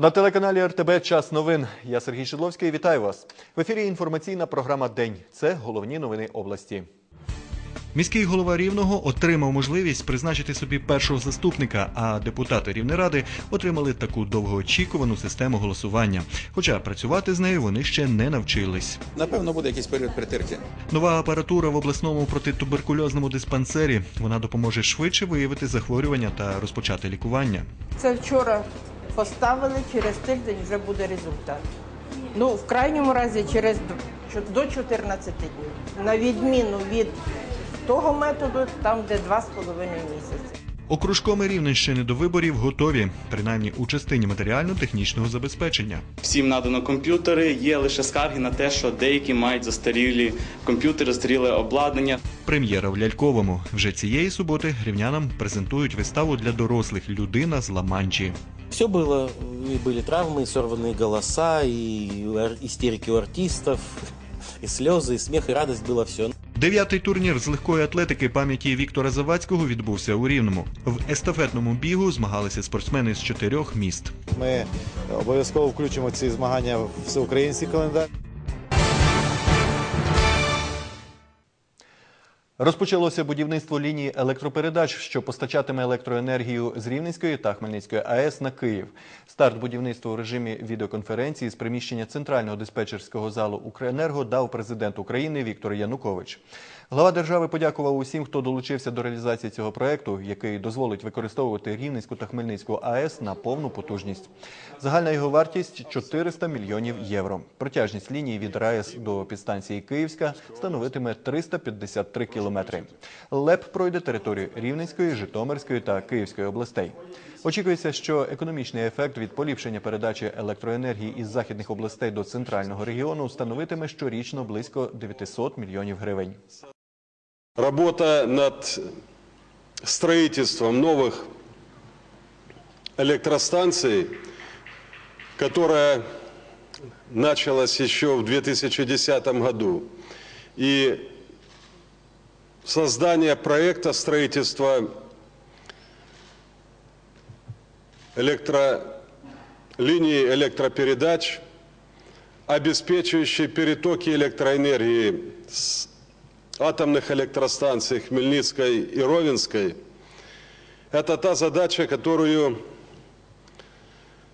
На телеканалі РТБ Час новин. Я Сергій Шидловський. Вітаю вас. В ефірі інформаційна програма День. Це головні новини області. Міський голова Рівного отримав можливість призначити собі першого заступника, а депутати Рівнеради отримали таку довгоочікувану систему голосування. Хоча працювати з нею вони ще не навчились. Напевно, буде якийсь період притирки. Нова апаратура в обласному протитуберкульозному диспансері. Вона допоможе швидше виявити захворювання та розпочати лікування. Це вчора поставили, через тиждень вже буде результат. Ну, в крайньому разі через до 14 днів. На відміну від того методу, там де 2,5 місяці. Окружкоми Рівненщини до виборів готові, принаймні у частині матеріально-технічного забезпечення. Всім надано комп'ютери. Є лише скарги на те, що деякі мають застарілі комп'ютери, застаріле обладнання. Прем'єра в ляльковому вже цієї суботи рівнянам презентують виставу для дорослих Людина з Ла-Манчі. Все было, и были травмы, и сорванные голоса, и ар- истерики у артистов, и слезы, и смех, и радость было все. Дев'ятий турнір з легкої атлетики пам'яті Віктора Завадського відбувся у Рівному. В естафетному бігу змагалися спортсмени з чотирьох міст. Ми обов'язково включимо ці змагання в всеукраїнський календар. Розпочалося будівництво лінії електропередач, що постачатиме електроенергію з Рівненської та Хмельницької АЕС на Київ. Старт будівництва у режимі відеоконференції з приміщення центрального диспетчерського залу Укренерго дав президент України Віктор Янукович. Глава держави подякував усім, хто долучився до реалізації цього проекту, який дозволить використовувати Рівненську та Хмельницьку АЕС на повну потужність. Загальна його вартість 400 мільйонів євро. Протяжність лінії від РаЕС до підстанції Київська становитиме 353 кілометри. ЛЕП пройде територію Рівненської, Житомирської та Київської областей. Очікується, що економічний ефект від поліпшення передачі електроенергії із західних областей до центрального регіону становитиме щорічно близько 900 мільйонів гривень. Работа над строительством новых электростанций, которая началась еще в 2010 году, и создание проекта строительства электролинии электропередач, обеспечивающей перетоки электроэнергии с атомных электростанций Хмельницкой и Ровенской. Это та задача, которую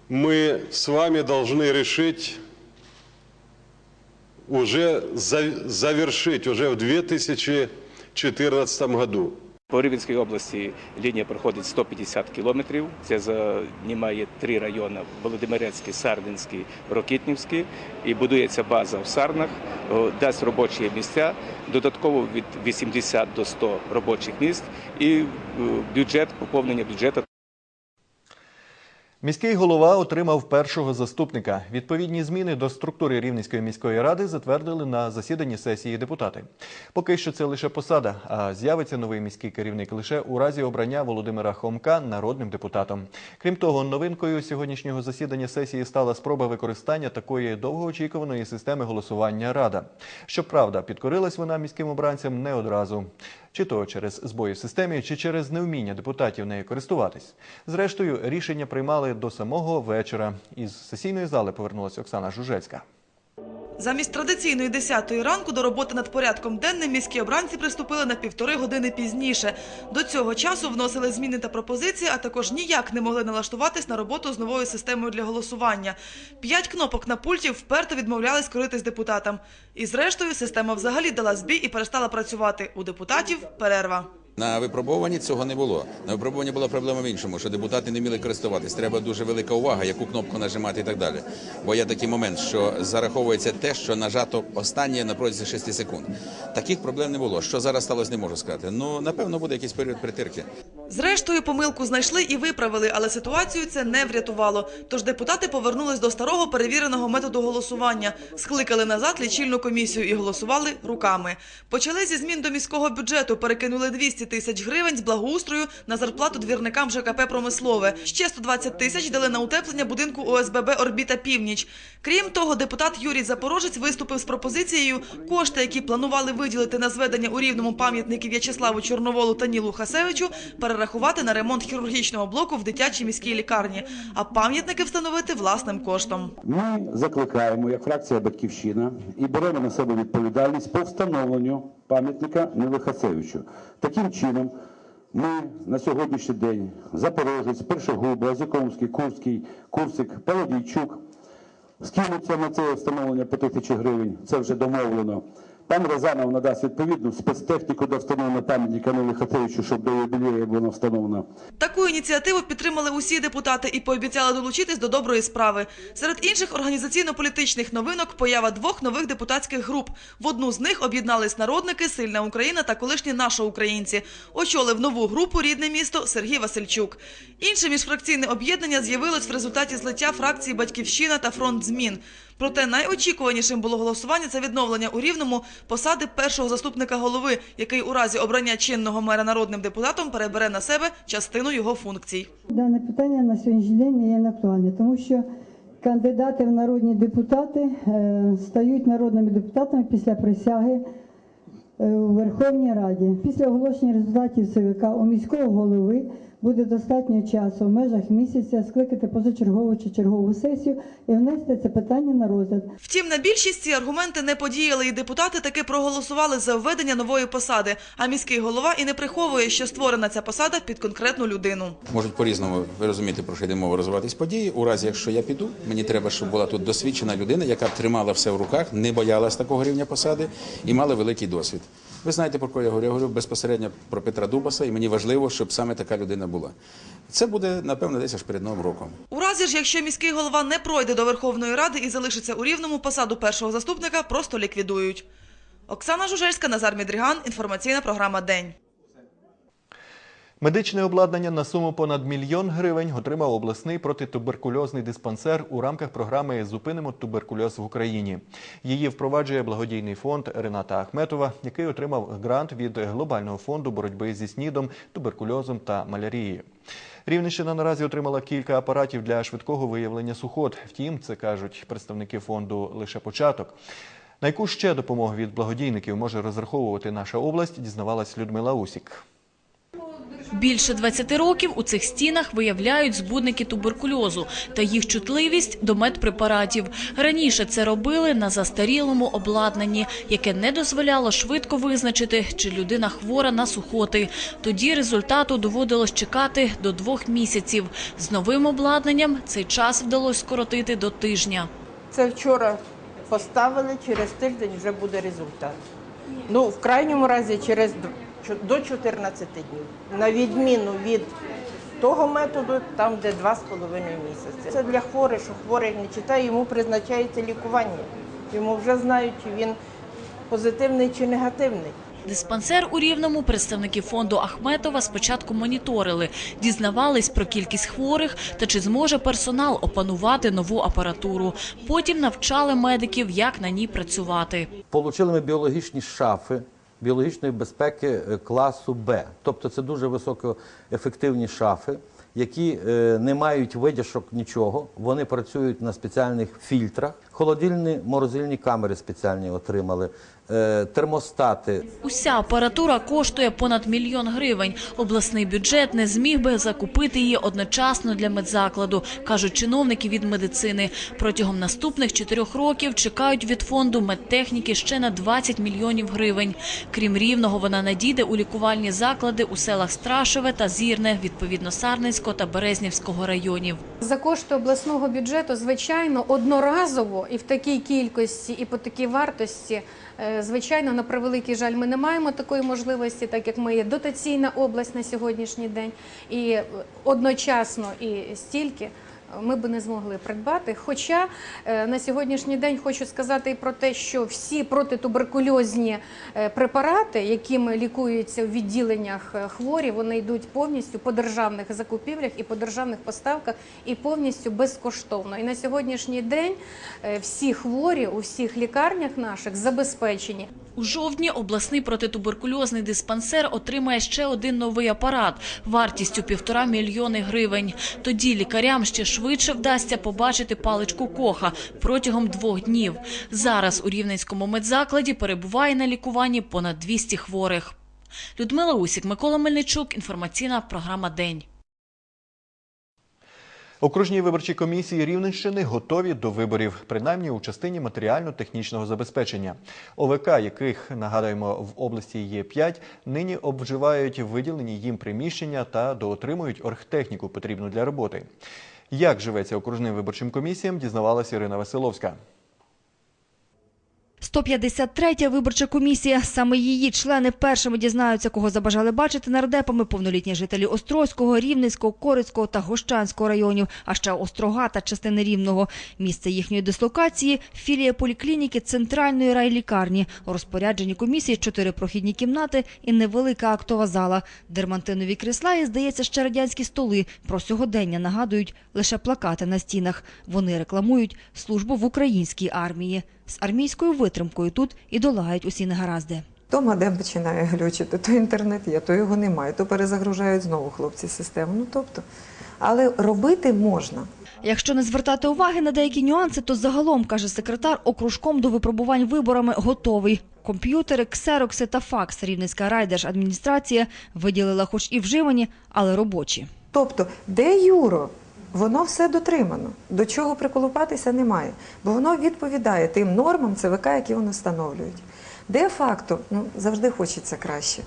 мы с вами должны решить, уже за- завершить уже в 2014 году. По Рівненській області лінія проходить 150 кілометрів. Це займає три райони: Володимирецький, Сардинський, Рокітнівський. І будується база в Сарнах, дасть робочі місця, додатково від 80 до 100 робочих місць і е, бюджет, поповнення бюджету Міський голова отримав першого заступника. Відповідні зміни до структури Рівненської міської ради затвердили на засіданні сесії депутати. Поки що це лише посада, а з'явиться новий міський керівник лише у разі обрання Володимира Хомка народним депутатом. Крім того, новинкою сьогоднішнього засідання сесії стала спроба використання такої довгоочікуваної системи голосування Рада. Щоправда, підкорилась вона міським обранцям не одразу. Чи то через збої в системі, чи через невміння депутатів нею користуватись. Зрештою, рішення приймали до самого вечора. Із сесійної зали повернулася Оксана Жужельська. Замість традиційної 10-ї ранку до роботи над порядком денним міські обранці приступили на півтори години пізніше. До цього часу вносили зміни та пропозиції, а також ніяк не могли налаштуватись на роботу з новою системою для голосування. П'ять кнопок на пульті вперто відмовлялись коритись депутатам. І зрештою система взагалі дала збій і перестала працювати. У депутатів перерва. На випробуванні цього не було. На випробуванні була проблема в іншому, що депутати не вміли користуватись. Треба дуже велика увага, яку кнопку нажимати і так далі. Бо є такий момент, що зараховується те, що нажато останнє на протязі 6 секунд. Таких проблем не було. Що зараз сталося, не можу сказати. Ну напевно буде якийсь період притирки. Зрештою, помилку знайшли і виправили, але ситуацію це не врятувало. Тож депутати повернулись до старого перевіреного методу голосування, скликали назад лічильну комісію і голосували руками. Почали зі змін до міського бюджету, перекинули 200 тисяч гривень з благоустрою на зарплату двірникам ЖКП «Промислове». Ще 120 тисяч дали на утеплення будинку ОСББ «Орбіта Північ». Крім того, депутат Юрій Запорожець виступив з пропозицією кошти, які планували виділити на зведення у рівному пам'ятників В'ячеславу Чорноволу та Нілу Хасевичу, перерахувати на ремонт хірургічного блоку в дитячій міській лікарні, а пам'ятники встановити власним коштом. Ми закликаємо, як фракція Батьківщина, і беремо на себе відповідальність по встановленню пам'ятника Невихасевичу Таким чином, ми на сьогоднішній день Запорожець, Першогуб, Лазюковський, Курський, Курсик, Паводійчук скинуться на це встановлення по тисячі гривень. Це вже домовлено. Пан Розанов надасть відповідну спецтехніку до встановлення пам'ятника Нили Хацевичу, щоб до юбілею було встановлено. Таку ініціативу підтримали усі депутати і пообіцяли долучитись до доброї справи. Серед інших організаційно-політичних новинок поява двох нових депутатських груп. В одну з них об'єднались народники, сильна Україна та колишні нашоукраїнці. Очолив нову групу рідне місто Сергій Васильчук. Інше міжфракційне об'єднання з'явилось в результаті злиття фракції Батьківщина та фронт змін. Проте найочікуванішим було голосування за відновлення у рівному посади першого заступника голови, який у разі обрання чинного мера народним депутатом перебере на себе частину його функцій. Дане питання на сьогоднішній день не є неактуальне, тому що кандидати в народні депутати е, стають народними депутатами після присяги е, у Верховній Раді. Після оголошення результатів ЦВК у міського голови буде достатньо часу в межах місяця скликати позачергову чи чергову сесію і внести це питання на розгляд. Втім, на більшість ці аргументи не подіяли, і депутати таки проголосували за введення нової посади. А міський голова і не приховує, що створена ця посада під конкретну людину. Можуть по-різному, ви розумієте, про що йде мова розвиватись події. У разі, якщо я піду, мені треба, щоб була тут досвідчена людина, яка б тримала все в руках, не боялась такого рівня посади і мала великий досвід. Ви знаєте, про кого я говорю? Я говорю безпосередньо про Петра Дубаса, і мені важливо, щоб саме така людина була. Це буде, напевно, десь аж перед Новим роком. У разі ж, якщо міський голова не пройде до Верховної Ради і залишиться у рівному, посаду першого заступника просто ліквідують. Оксана Жужельська, Назар Мідріган. Інформаційна програма День. Медичне обладнання на суму понад мільйон гривень отримав обласний протитуберкульозний диспансер у рамках програми Зупинимо туберкульоз в Україні. Її впроваджує благодійний фонд Рената Ахметова, який отримав грант від глобального фонду боротьби зі снідом, туберкульозом та малярією. Рівненщина наразі отримала кілька апаратів для швидкого виявлення сухот. Втім, це кажуть представники фонду лише початок. На яку ще допомогу від благодійників може розраховувати наша область, дізнавалась Людмила Усік. Більше 20 років у цих стінах виявляють збудники туберкульозу та їх чутливість до медпрепаратів. Раніше це робили на застарілому обладнанні, яке не дозволяло швидко визначити, чи людина хвора на сухоти. Тоді результату доводилось чекати до двох місяців. З новим обладнанням цей час вдалося скоротити до тижня. Це вчора поставили, через тиждень вже буде результат. Ну, в крайньому разі через до 14 днів. На відміну від того методу, там де 2,5 місяці. Це для хворих, що хворий не читає, йому призначається лікування. Йому вже знають, чи він позитивний чи негативний. Диспансер у Рівному представники фонду Ахметова спочатку моніторили, дізнавались про кількість хворих та чи зможе персонал опанувати нову апаратуру. Потім навчали медиків, як на ній працювати. Получили ми біологічні шафи біологічної безпеки е, класу Б. Тобто це дуже високоефективні шафи, які е, не мають видяшок нічого. Вони працюють на спеціальних фільтрах. Холодильні морозильні камери спеціальні отримали, е, термостати. Уся апаратура коштує понад мільйон гривень. Обласний бюджет не зміг би закупити її одночасно для медзакладу, кажуть чиновники від медицини. Протягом наступних чотирьох років чекають від фонду медтехніки ще на 20 мільйонів гривень. Крім рівного, вона надійде у лікувальні заклади у селах Страшеве та Зірне, відповідно Сарненського та Березнівського районів. За кошти обласного бюджету, звичайно, одноразово і в такій кількості, і по такій вартості, е, звичайно, на превеликий жаль, ми не маємо такої можливості, так як ми є дотаційна область на сьогоднішній день, і е, одночасно і стільки. Ми би не змогли придбати. Хоча е, на сьогоднішній день хочу сказати і про те, що всі протитуберкульозні е, препарати, якими лікуються в відділеннях е, хворі, вони йдуть повністю по державних закупівлях і по державних поставках, і повністю безкоштовно. І на сьогоднішній день всі хворі у всіх лікарнях наших забезпечені. У жовтні обласний протитуберкульозний диспансер отримає ще один новий апарат вартістю півтора мільйони гривень. Тоді лікарям ще швидше вдасться побачити паличку коха протягом двох днів. Зараз у Рівненському медзакладі перебуває на лікуванні понад 200 хворих. Людмила Усік, Микола Мельничук. Інформаційна програма День. Окружні виборчі комісії Рівненщини готові до виборів, принаймні у частині матеріально-технічного забезпечення. ОВК, яких нагадаємо в області є 5, нині обживають виділені їм приміщення та доотримують оргтехніку, потрібну для роботи. Як живеться окружним виборчим комісіям, дізнавалася Ірина Василовська. 153-я виборча комісія. Саме її члени першими дізнаються, кого забажали бачити нардепами повнолітні жителі Острозького, Рівненського, Корицького та Гощанського районів, а ще Острога та частини Рівного. Місце їхньої дислокації – філія поліклініки Центральної райлікарні. У розпорядженні комісії чотири прохідні кімнати і невелика актова зала. Дермантинові крісла і, здається, ще радянські столи. Про сьогодення нагадують лише плакати на стінах. Вони рекламують службу в українській армії. З армійською витримкою тут і долають усі негаразди. То модем починає глючити, то інтернет є, то його немає, то перезагружають знову хлопці систему. Ну тобто, але робити можна. Якщо не звертати уваги на деякі нюанси, то загалом, каже секретар, окружком до випробувань виборами готовий. Комп'ютери, ксерокси та факс Рівненська райдержадміністрація виділила хоч і вживані, але робочі. Тобто, де юро? Воно все дотримано. До чого приколупатися немає, бо воно відповідає тим нормам ЦВК, які вони встановлюють. Де факто, ну завжди хочеться краще.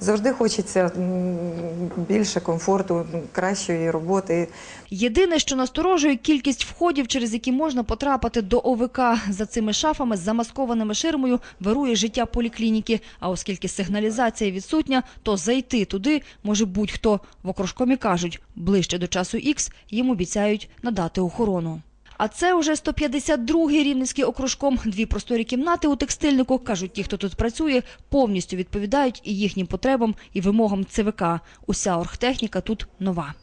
Завжди хочеться більше комфорту, кращої роботи. Єдине, що насторожує кількість входів, через які можна потрапити до ОВК. За цими шафами з замаскованими ширмою вирує життя поліклініки. А оскільки сигналізація відсутня, то зайти туди може будь-хто. В окружкомі кажуть, ближче до часу Х їм обіцяють надати охорону. А це уже 152-й рівненський окружком. Дві просторі кімнати у текстильнику, кажуть ті, хто тут працює, повністю відповідають і їхнім потребам, і вимогам ЦВК. Уся оргтехніка тут нова.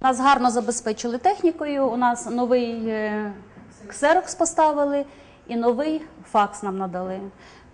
Нас гарно забезпечили технікою. У нас новий е, ксерокс поставили і новий факс нам надали.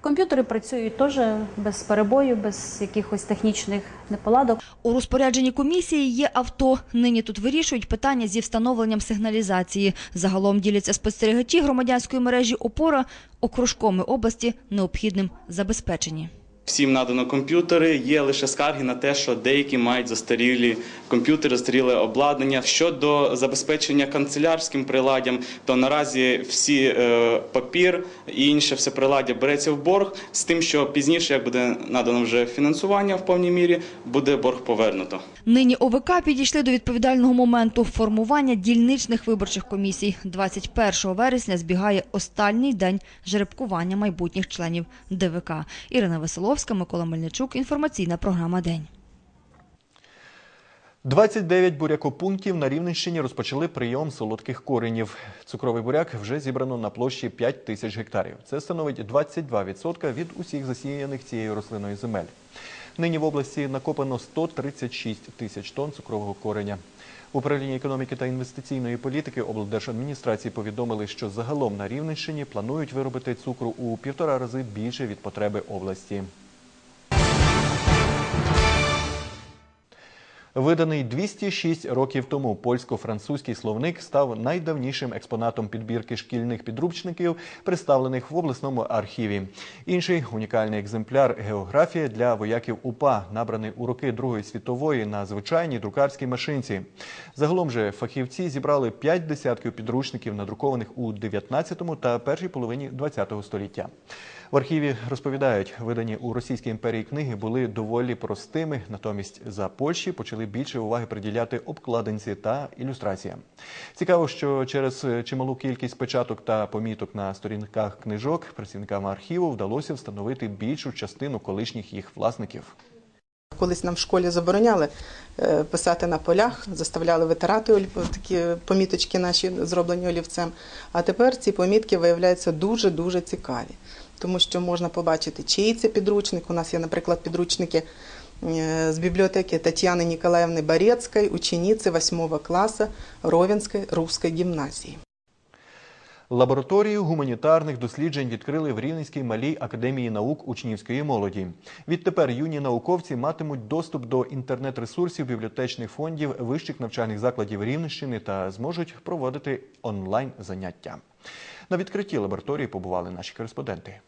Комп'ютери працюють теж без перебою, без якихось технічних неполадок. У розпорядженні комісії є авто. Нині тут вирішують питання зі встановленням сигналізації. Загалом діляться спостерігачі громадянської мережі «Опора» окружкоми області необхідним забезпечені. Всім надано комп'ютери. Є лише скарги на те, що деякі мають застарілі комп'ютери, застаріле обладнання. Щодо забезпечення канцелярським приладдям, то наразі всі е, папір і інше все приладдя береться в борг з тим, що пізніше, як буде надано вже фінансування в повній мірі, буде борг повернуто. Нині ОВК підійшли до відповідального моменту формування дільничних виборчих комісій. 21 вересня збігає останній день жеребкування майбутніх членів ДВК. Ірина Веселовська, Микола Мельничук. Інформаційна програма «День». 29 бурякопунктів на Рівненщині розпочали прийом солодких коренів. Цукровий буряк вже зібрано на площі 5 тисяч гектарів. Це становить 22% від усіх засіяних цією рослиною земель. Нині в області накопано 136 тисяч тонн цукрового кореня. В Управлінні економіки та інвестиційної політики облдержадміністрації повідомили, що загалом на Рівненщині планують виробити цукру у півтора рази більше від потреби області. Виданий 206 років тому польсько-французький словник став найдавнішим експонатом підбірки шкільних підручників, представлених в обласному архіві. Інший унікальний екземпляр географія для вояків УПА, набраний у роки Другої світової на звичайній друкарській машинці. Загалом же фахівці зібрали п'ять десятків підручників, надрукованих у 19 та першій половині 20 століття. В архіві розповідають, видані у Російській імперії книги були доволі простими, натомість за Польщі почали більше уваги приділяти обкладинці та ілюстраціям. Цікаво, що через чималу кількість печаток та поміток на сторінках книжок працівникам архіву вдалося встановити більшу частину колишніх їх власників. Колись нам в школі забороняли е, писати на полях, заставляли витирати такі поміточки наші зроблені олівцем. А тепер ці помітки виявляються дуже-дуже цікаві, тому що можна побачити, чиї це підручник. У нас є, наприклад, підручники е, з бібліотеки Тетяни Ніколаївни Борецької, учениці 8 класу Ровенської русської гімназії. Лабораторію гуманітарних досліджень відкрили в Рівненській малій академії наук учнівської молоді. Відтепер юні науковці матимуть доступ до інтернет-ресурсів бібліотечних фондів вищих навчальних закладів Рівненщини та зможуть проводити онлайн заняття. На відкритті лабораторії побували наші кореспонденти.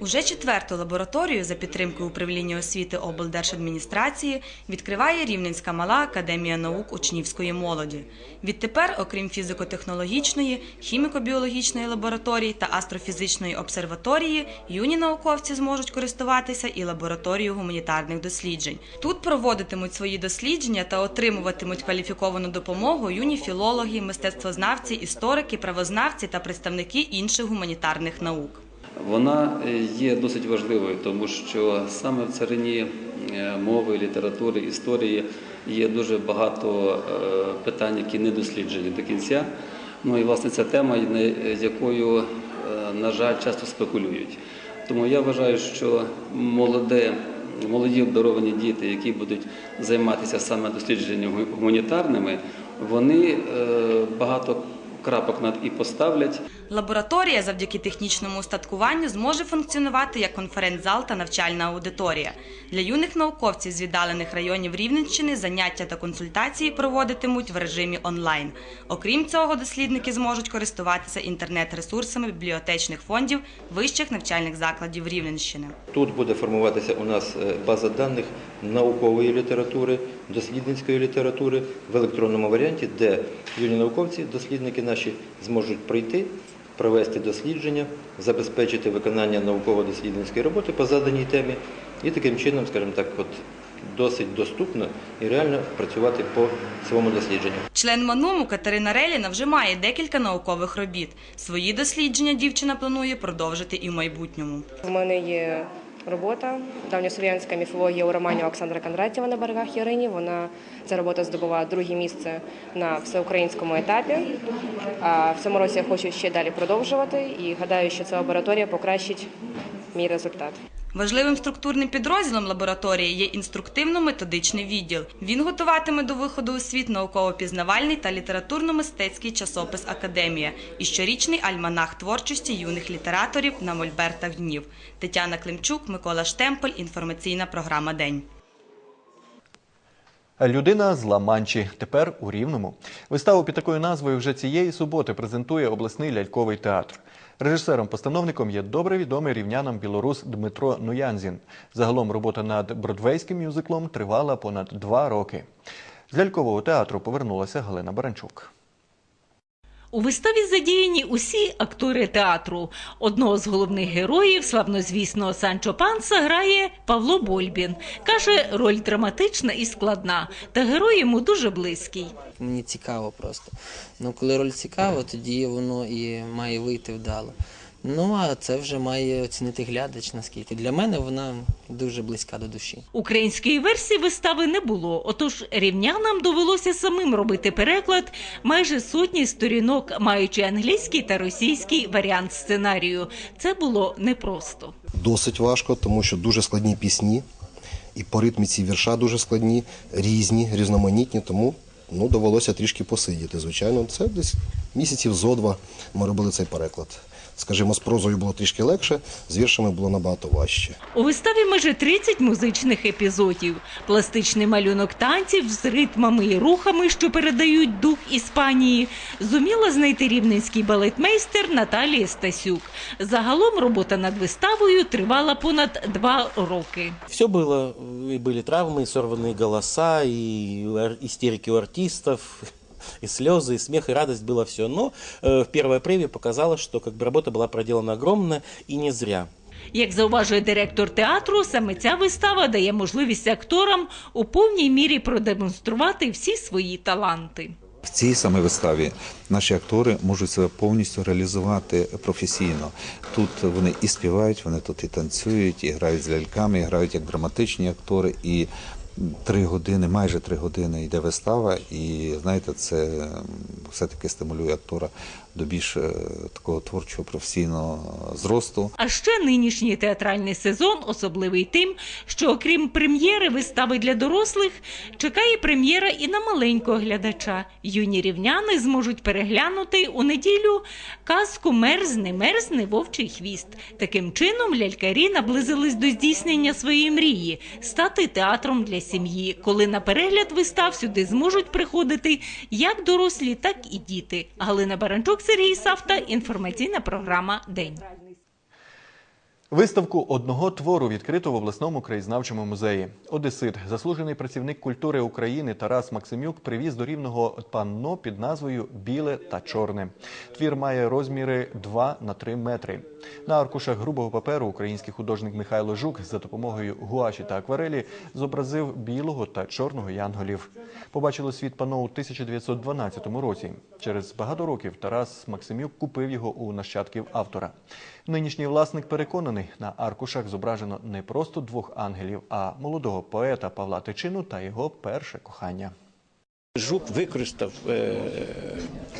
Уже четверту лабораторію за підтримкою управління освіти облдержадміністрації відкриває Рівненська мала академія наук учнівської молоді. Відтепер, окрім фізико-технологічної, хіміко-біологічної лабораторії та астрофізичної обсерваторії, юні науковці зможуть користуватися і лабораторією гуманітарних досліджень. Тут проводитимуть свої дослідження та отримуватимуть кваліфіковану допомогу юні філологи, мистецтвознавці, історики, правознавці та представники інших гуманітарних наук. Вона е, є досить важливою, тому що саме в царині е, мови, літератури, історії є дуже багато е, питань, які не досліджені до кінця. Ну і власне ця тема, якою, на жаль, часто спекулюють. Тому я вважаю, що молоде, молоді обдаровані діти, які будуть займатися саме дослідженнями гуманітарними, вони багато крапок над і поставлять. Лабораторія завдяки технічному устаткуванню зможе функціонувати як конференц-зал та навчальна аудиторія. Для юних науковців з віддалених районів Рівненщини заняття та консультації проводитимуть в режимі онлайн. Окрім цього, дослідники зможуть користуватися інтернет-ресурсами бібліотечних фондів вищих навчальних закладів Рівненщини. Тут буде формуватися у нас е, база даних наукової літератури, дослідницької літератури в електронному варіанті, де юні науковці, дослідники наші зможуть прийти, провести дослідження, забезпечити виконання науково-дослідницької роботи по заданій темі і таким чином, скажімо так, от досить доступно і реально працювати по своєму дослідженню. Член МАНУМу Катерина Реліна вже має декілька наукових робіт. Свої дослідження дівчина планує продовжити і в майбутньому. У мене є робота давньослов'янська міфологія у романі Олександра Кондратєва на берегах Ярині. Вона ця робота здобула друге місце на всеукраїнському етапі. А в цьому році я хочу ще далі продовжувати і гадаю, що ця лабораторія покращить мій результат. Важливим структурним підрозділом лабораторії є інструктивно-методичний відділ. Він готуватиме до виходу у світ науково-пізнавальний та літературно-мистецький часопис Академія і щорічний альманах творчості юних літераторів на мольбертах днів. Тетяна Климчук, Микола Штемпель. Інформаційна програма День. Людина з Ла-Манчі тепер у Рівному. Виставу під такою назвою вже цієї суботи презентує обласний ляльковий театр. Режисером-постановником є добре відомий рівнянам білорус Дмитро Нуянзін. Загалом робота над бродвейським мюзиклом тривала понад два роки. З лялькового театру повернулася Галина Баранчук. У виставі задіяні усі актори театру. Одного з головних героїв, славнозвісного Санчо Панса, грає Павло Больбін. Каже, роль драматична і складна, та герой йому дуже близький. Мені цікаво просто. Ну, коли роль цікава, тоді воно і має вийти вдало. Ну, а це вже має оцінити глядач, наскільки. Для мене вона дуже близька до душі. Української версії вистави не було, отож рівнянам довелося самим робити переклад майже сотні сторінок, маючи англійський та російський варіант сценарію. Це було непросто. Досить важко, тому що дуже складні пісні, і по ритміці вірша дуже складні, різні, різноманітні, тому ну, довелося трішки посидіти. Звичайно, це десь місяців зо два ми робили цей переклад Скажімо, з прозою було трішки легше, з віршами було набагато важче. У виставі майже 30 музичних епізодів, пластичний малюнок танців з ритмами і рухами, що передають дух Іспанії, зуміла знайти рівненський балетмейстер Наталія Стасюк. Загалом робота над виставою тривала понад два роки. Все было, и были травмы, и сорванные голоса, и ар- истерики у артистов, и слезы, и смех, и радость было все. Но э, в первой преве показалось, что как бы работа была проделана огромная и не зря. Як зауважує директор театру, саме ця вистава дає можливість акторам у повній мірі продемонструвати всі свої таланти. В цій саме виставі наші актори можуть себе повністю реалізувати професійно. Тут вони і співають, вони тут і танцюють, і грають з ляльками, і грають як драматичні актори. І три години, майже три години йде вистава, і знаєте, це все-таки стимулює актора до більш е, такого творчого професійного зросту. А ще нинішній театральний сезон особливий тим, що окрім прем'єри вистави для дорослих, чекає прем'єра і на маленького глядача. Юні рівняни зможуть переглянути у неділю казку Мерзне, мерзне вовчий хвіст. Таким чином лялькарі наблизились до здійснення своєї мрії стати театром для сім'ї, коли на перегляд вистав сюди зможуть приходити як дорослі, так і діти. Галина Баранчук, Сергій Савта, інформаційна програма День. Виставку одного твору відкрито в обласному краєзнавчому музеї. Одесит, заслужений працівник культури України Тарас Максимюк привіз до рівного панно під назвою Біле та чорне. Твір має розміри 2 на 3 метри. На аркушах грубого паперу український художник Михайло Жук за допомогою гуаші та акварелі зобразив білого та чорного янголів. Побачило світ панно у 1912 році. Через багато років Тарас Максимюк купив його у нащадків автора. Нинішній власник переконаний, на аркушах зображено не просто двох ангелів, а молодого поета Павла Тичину та його перше кохання. Жук використав е,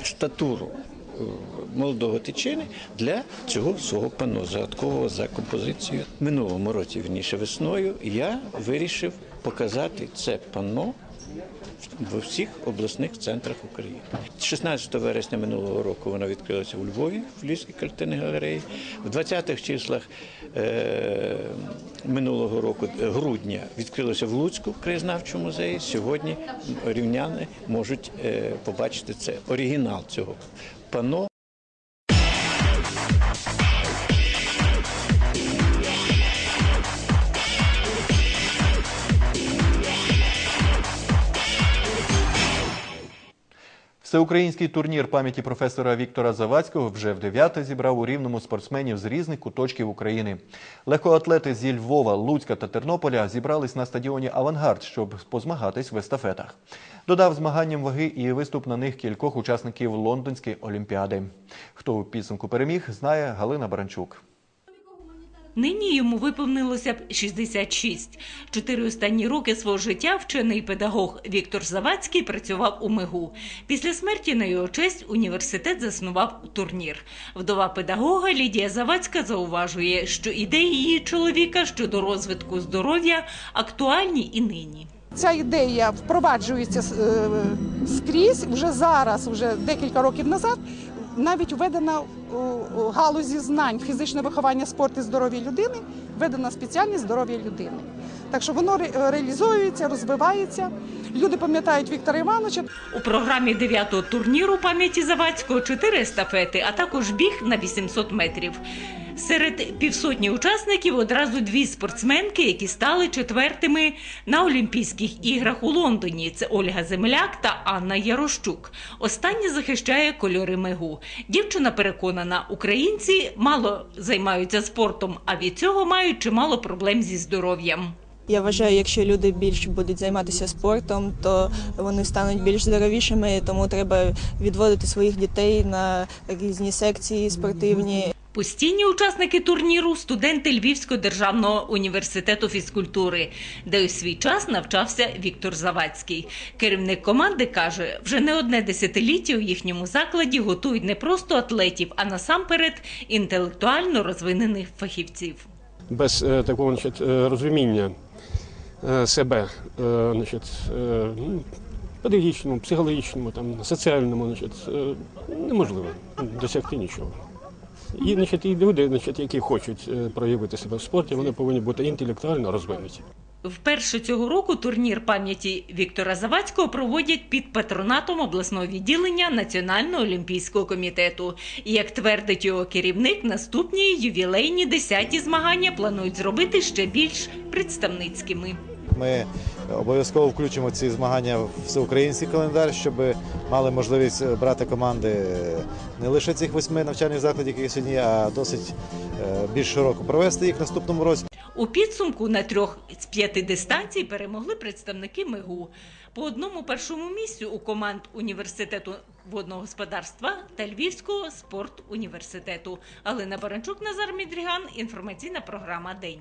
штатуру е, молодого тичини для цього свого пано, загадкового за композицією. Минулому році, вірніше весною, я вирішив показати це пано в всіх обласних центрах України. 16 вересня минулого року воно відкрилося у Львові, в Львівській картинній галереї. В 20-х числах е, минулого року, е, грудня, відкрилося в Луцьку краєзнавчому музеї. Сьогодні рівняни можуть е, побачити це оригінал цього пано. Всеукраїнський турнір пам'яті професора Віктора Завадського вже в дев'яте зібрав у рівному спортсменів з різних куточків України. Легкоатлети зі Львова, Луцька та Тернополя зібрались на стадіоні Авангард, щоб позмагатись в естафетах. Додав змаганням ваги і виступ на них кількох учасників Лондонської олімпіади. Хто у підсумку переміг, знає Галина Баранчук. Нині йому виповнилося б 66. Чотири останні роки свого життя вчений педагог Віктор Завадський працював у МИГУ. Після смерті на його честь університет заснував турнір. Вдова педагога Лідія Завадська зауважує, що ідеї її чоловіка щодо розвитку здоров'я актуальні і нині. Ця ідея впроваджується е, скрізь вже зараз, вже декілька років назад. Навіть введена у галузі знань фізичне виховання, спорт і здоров'я людини, введена спеціальність здоров'я людини. Так що воно ре- реалізується, розвивається. Люди пам'ятають Віктора Івановича. У програмі дев'ятого турніру пам'яті Завадського чотири естафети, а також біг на 800 метрів. Серед півсотні учасників одразу дві спортсменки, які стали четвертими на Олімпійських іграх у Лондоні. Це Ольга Земляк та Анна Ярощук. Остання захищає кольори мегу. Дівчина переконана, українці мало займаються спортом, а від цього мають чимало проблем зі здоров'ям. Я вважаю, якщо люди більш будуть займатися спортом, то вони стануть більш здоровішими, тому треба відводити своїх дітей на різні секції спортивні. Постійні учасники турніру студенти Львівського державного університету фізкультури, де у свій час навчався Віктор Завадський. Керівник команди каже, вже не одне десятиліття у їхньому закладі готують не просто атлетів, а насамперед інтелектуально розвинених фахівців. без е, такого е, розуміння е, себе, е, ну, педагогічному, психологічному, там, соціальному, значить, е, неможливо досягти нічого. І, значить, і люди, значить, які хочуть е, проявити себе в спорті, вони повинні бути інтелектуально розвинуті. Вперше цього року турнір пам'яті Віктора Завадського проводять під патронатом обласного відділення Національного олімпійського комітету. І як твердить його керівник, наступні ювілейні десяті змагання планують зробити ще більш представницькими. Ми обов'язково включимо ці змагання в всеукраїнський календар, щоб мали можливість брати команди не лише цих восьми навчальних закладів, які сьогодні, а досить е, більш широко провести їх в наступному році. У підсумку на трьох з п'яти дистанцій перемогли представники МИГУ. По одному першому місцю у команд університету водного господарства та Львівського спорт-університету. Галина Баранчук, Назар Мідріган. Інформаційна програма День.